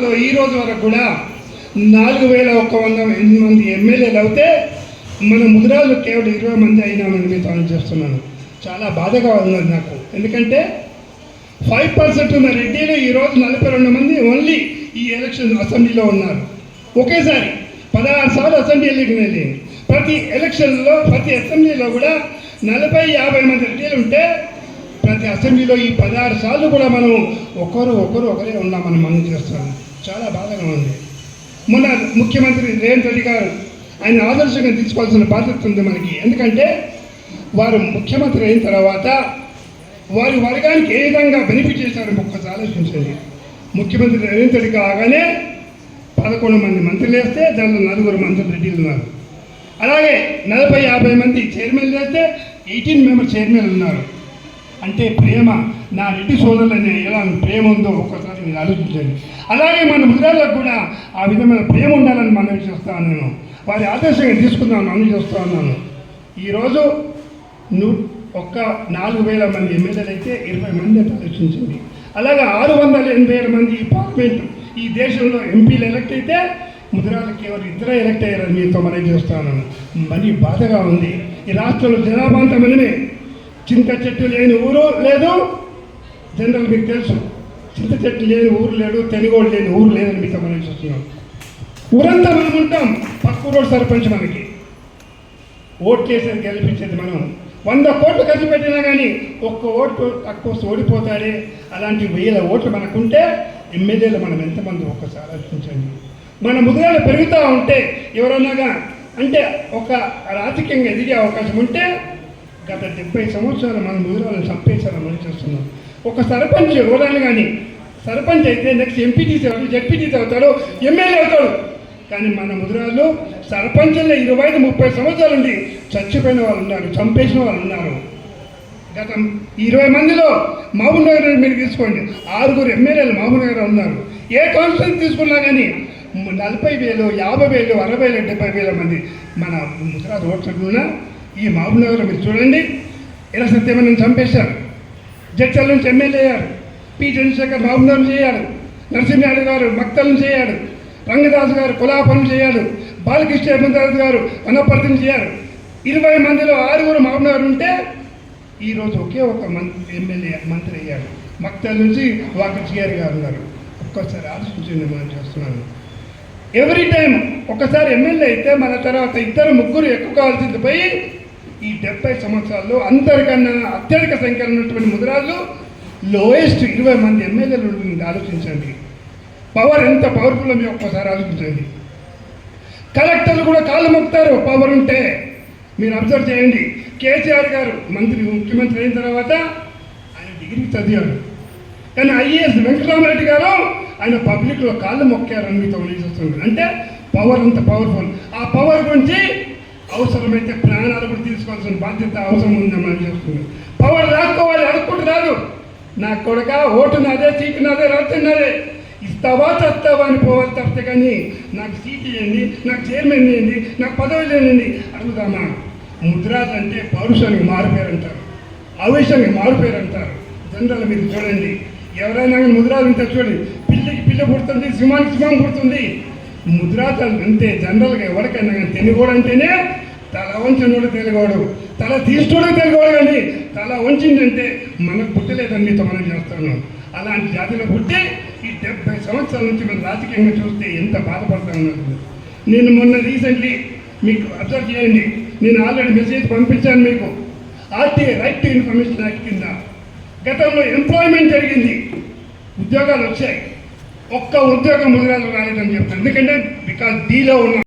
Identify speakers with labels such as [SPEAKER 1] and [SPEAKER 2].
[SPEAKER 1] సంవత్సరాల్లో ఈ రోజు వరకు కూడా నాలుగు వేల ఒక్క వంద ఎనిమిది మంది ఎమ్మెల్యేలు అవుతే మన ముదిరాలు కేవలం ఇరవై మంది అయినామని మీతో చేస్తున్నాను చాలా బాధగా ఉన్నది నాకు. ఎందుకంటే ఫైవ్ పర్సెంట్ ఉన్న రెడ్డిలు ఈరోజు నలభై రెండు మంది ఓన్లీ ఈ ఎలక్షన్ అసెంబ్లీలో ఉన్నారు. ఒకేసారి పదహారు సార్లు అసెంబ్లీ ఎన్నికలు వెళ్ళింది ప్రతి ఎలక్షన్లో ప్రతి అసెంబ్లీలో కూడా నలభై యాభై మంది రెడ్డిలు ఉంటే ప్రతి అసెంబ్లీలో ఈ పదహారు సార్లు కూడా మనం ఒకరు ఒకరు ఒకరే ఉన్నామని మనం చేస్తున్నాం. చాలా బాధగా ఉంది. మొన్న ముఖ్యమంత్రి రేవంత్ రెడ్డి గారు ఆయన ఆదర్శంగా తీసుకోవాల్సిన బాధ్యత ఉంది మనకి. ఎందుకంటే వారు ముఖ్యమంత్రి అయిన తర్వాత వారి వర్గానికి ఏ విధంగా బెనిఫిట్ చేశారో ఒక్కసారి ఆలోచించండి. ముఖ్యమంత్రి రేవంత్ రెడ్డి కాగానే పదకొండు మంది మంత్రులు వేస్తే దాంట్లో నలుగురు మంత్రులు రెడ్డిలు ఉన్నారు. అలాగే నలభై యాభై మంది చైర్మన్లు వేస్తే ఎయిటీన్ మెంబర్ చైర్మన్ ఉన్నారు. అంటే ప్రేమ నా రెడ్డి సోదరులనే ఎలా ప్రేమ ఉందో ఒక్కసారి మీరు ఆలోచించండి. అలాగే మన ముద్రాలకు కూడా ఆ విధమైన ప్రేమ ఉండాలని మనం చేస్తాను నేను వారి ఆదర్శంగా తీసుకుందాం మనం చేస్తా ఉన్నాను. ఈరోజు నూ ఒక్క నాలుగు వేల మంది ఎమ్మెల్యేలు అయితే ఇరవై మంది ఆలోచించండి. అలాగే ఆరు వందల ఎనభై ఏడు మంది ఈ పార్లమెంట్ ఈ దేశంలో ఎంపీలు ఎలక్ట్ అయితే ముద్రాలకు కేవలం ఇద్దరే ఎలక్ట్ అయ్యారని మీతో మనం చేస్తాను మరీ బాధగా ఉంది. ఈ రాష్ట్రంలో జనాభా అంతా మనమే. చింత చెట్టు లేని ఊరు లేదు జనరల్ మీకు తెలుసు. చింత చెట్టు లేని ఊరు లేడు తెలుగోడు లేని ఊరు లేదని మీకు మనం చూస్తున్నాం ఊరంతా మనం ఉంటాం. పక్క ఊరోడు సర్పంచ్ మనకి. ఓట్లేసేది గెలిపించేది మనం. వంద కోట్లు ఖర్చు పెట్టినా కానీ ఒక్క ఓటు తక్కువ ఓడిపోతాడే. అలాంటి వేల ఓట్లు మనకుంటే ఎమ్మెల్యేలు మనం ఎంతమంది ఒక్కసారి ఆలోచించండి. మన ముదుగాలు పెరుగుతూ ఉంటే ఎవరన్నాగా అంటే ఒక రాజకీయంగా ఎదిగే అవకాశం ఉంటే గత డెబ్బై సంవత్సరాలు మన ముదురాలను చంపేశారని మనం చేస్తున్నాం. ఒక సర్పంచ్ ఎవరైనా కానీ సర్పంచ్ అయితే నెక్స్ట్ ఎంపీటీసీ అవుతాడు జడ్పీటీసీ అవుతాడు ఎమ్మెల్యే అవుతాడు. కానీ మన ముద్రాలు సర్పంచుల్లో ఇరవై ఐదు ముప్పై సంవత్సరాలు ఉండి చచ్చిపోయిన వాళ్ళు ఉన్నారు చంపేసిన వాళ్ళు ఉన్నారు. గత ఇరవై మందిలో మహబూబ్ నగర్ మీరు తీసుకోండి. ఆరుగురు ఎమ్మెల్యేలు మహబూబ్ నగర్ ఉన్నారు. ఏ కాన్స్టిట్యూన్స్ తీసుకున్నా కానీ నలభై వేలు యాభై వేలు అరవై వేలు డెబ్బై వేల మంది మన ముద్రాలు ఓట్లున్నా ఈ మహబూబ్ నగర్ మీరు చూడండి. ఇలా సత్యమని చంపేశారు. జడ్చల్ నుంచి ఎమ్మెల్యే అయ్యారు పి. చంద్రశేఖర్ మహబూబ్ చేయాడు. నరసింహారెడ్డి గారు మక్తలను చేయాడు. రంగదాస్ గారు కులాపనం చేయాడు. బాలకృష్ణ హేమంతరాజు గారు అనపర్తిని చేయారు ఇరవై మందిలో ఆరుగురు మామూలు ఉంటే ఈరోజు ఒకే ఒక మంత్రి ఎమ్మెల్యే మంత్రి అయ్యాడు. మక్తల్ నుంచి వాకర్ గారు గారు ఉన్నారు. ఒక్కసారి ఆలోచించండి మనం చేస్తున్నాను. ఎవ్రీ టైం ఒకసారి ఎమ్మెల్యే అయితే మన తర్వాత ఇద్దరు ముగ్గురు ఎక్కువ కావాల్సింది పోయి ఈ డెబ్బై సంవత్సరాల్లో అందరికన్నా అత్యధిక సంఖ్యలో ఉన్నటువంటి ముద్రాలు లోయెస్ట్ ఇరవై మంది ఎమ్మెల్యేలు ఉంటుంది ఆలోచించండి. పవర్ ఎంత పవర్ఫుల్ మీరు ఒక్కసారి ఆలోచించండి. కలెక్టర్లు కూడా కాళ్ళు మొక్కుతారు పవర్ ఉంటే. మీరు అబ్జర్వ్ చేయండి. కేసీఆర్ గారు మంత్రి ముఖ్యమంత్రి అయిన తర్వాత ఆయన డిగ్రీ చదివాడు కానీ ఐఏఎస్ వెంకటరామరెడ్డి గారు ఆయన పబ్లిక్లో కాళ్ళు మొక్కారని మీతో తెలియజేస్తున్నారు అంటే పవర్ అంత పవర్ఫుల్. ఆ పవర్ గురించి అవసరమైతే ప్రాణాలు కూడా తీసుకోవాల్సిన బాధ్యత అవసరం ఉందమ్మా మనం పవర్ రాసుకోవాలి అనుకుంటున్నారు. రాదు నా కొడక ఓటు నాదే సీటు నాదే రాస్తున్నారే నాదే. ఇస్తావా చస్తావా అని పోవాలి తప్పితే కానీ నాకు సీట్ ఇవ్వండి నాకు చైర్మన్ ఇవ్వండి నాకు పదవి లేనండి అడుగుదామా? ముద్రాజ్ అంటే పౌరుషానికి మారుపేరు అంటారు ఆవేశానికి మారుపేరు అంటారు జనరల్ మీరు చూడండి. ఎవరైనా కానీ ముద్రాలు ఉంటే చూడండి. పిల్లికి పిల్ల పుడుతుంది సింహానికి సింహం పుడుతుంది. ముద్రాజాలు అంతే జనరల్గా ఎవరికైనా కానీ తెలుగోడు అంటేనే తల వంచినోడు తెలుగోడు తల తీసుకోడు తెలుగోడు కానీ తల వంచిందంటే మనకు పుట్టలేదని మీతో మనం చేస్తున్నాం. అలాంటి జాతిలో పుట్టి ఈ డెబ్బై సంవత్సరాల నుంచి మనం రాజకీయంగా చూస్తే ఎంత బాధపడుతున్నాను నేను మొన్న రీసెంట్లీ మీకు అబ్జర్వ్ చేయండి. నేను ఆల్రెడీ మెసేజ్ పంపించాను మీకు. RTI right to information act కింద గతంలో ఎంప్లాయ్మెంట్ జరిగింది. ఉద్యోగాలు వచ్చాయి. ఒక్క ఉద్యోగం ముదిరాలు రాలేదని చెప్తాను. ఎందుకంటే బికాస్ డీలో ఉన్న